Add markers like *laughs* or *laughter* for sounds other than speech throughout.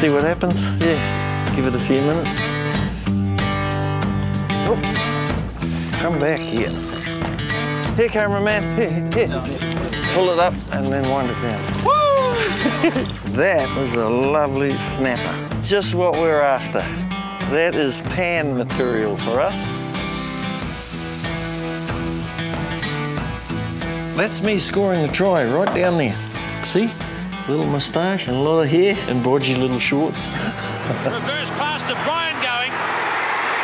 see what happens. Yeah, give it a few minutes. Oh, come back here. Here, cameraman. Here, here. Pull it up and then wind it down. Woo! *laughs* that was a lovely snapper. Just what we're after. That is pan material for us. That's me scoring a try right down there. See? Little moustache and a lot of hair and bodgy little shorts. Reverse pass to Brian going.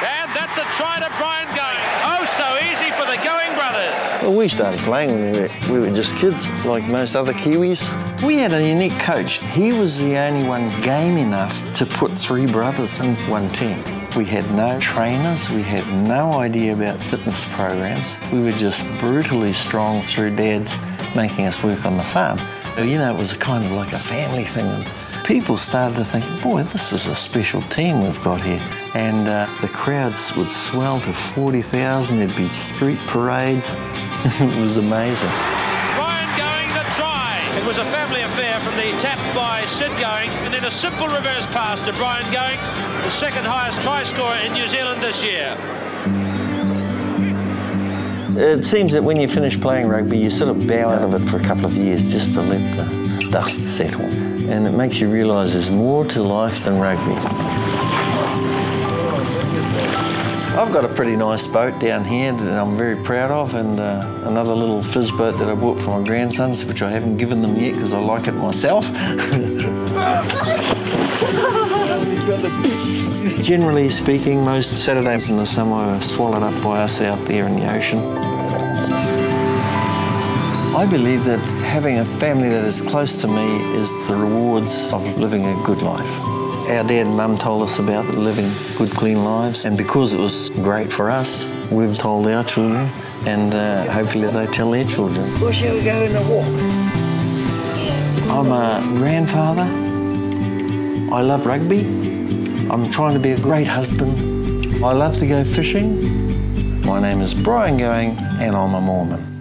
And that's a try to Brian going. Oh, so easy for the Going brothers. Well, we started playing when we were, we were just kids, like most other Kiwis. We had a unique coach. He was the only one game enough to put three brothers in one team. We had no trainers, we had no idea about fitness programs. We were just brutally strong through dads making us work on the farm. You know, it was kind of like a family thing. And people started to think, boy, this is a special team we've got here. And uh, the crowds would swell to 40,000. There'd be street parades. *laughs* it was amazing. Brian going the try. It was a family affair from the tap by Sid going, and then a simple reverse pass to Brian going, the second highest try scorer in New Zealand this year. It seems that when you finish playing rugby, you sort of bow out of it for a couple of years just to let the dust settle. And it makes you realise there's more to life than rugby. I've got a pretty nice boat down here that I'm very proud of, and uh, another little fizz boat that I bought for my grandsons, which I haven't given them yet because I like it myself. *laughs* Generally speaking, most Saturdays in the summer are swallowed up by us out there in the ocean. I believe that having a family that is close to me is the rewards of living a good life. Our dad and mum told us about living good, clean lives, and because it was great for us, we've told our children, and uh, hopefully they tell their children. Where shall we go in a walk? I'm a grandfather. I love rugby. I'm trying to be a great husband. I love to go fishing. My name is Brian Going, and I'm a Mormon.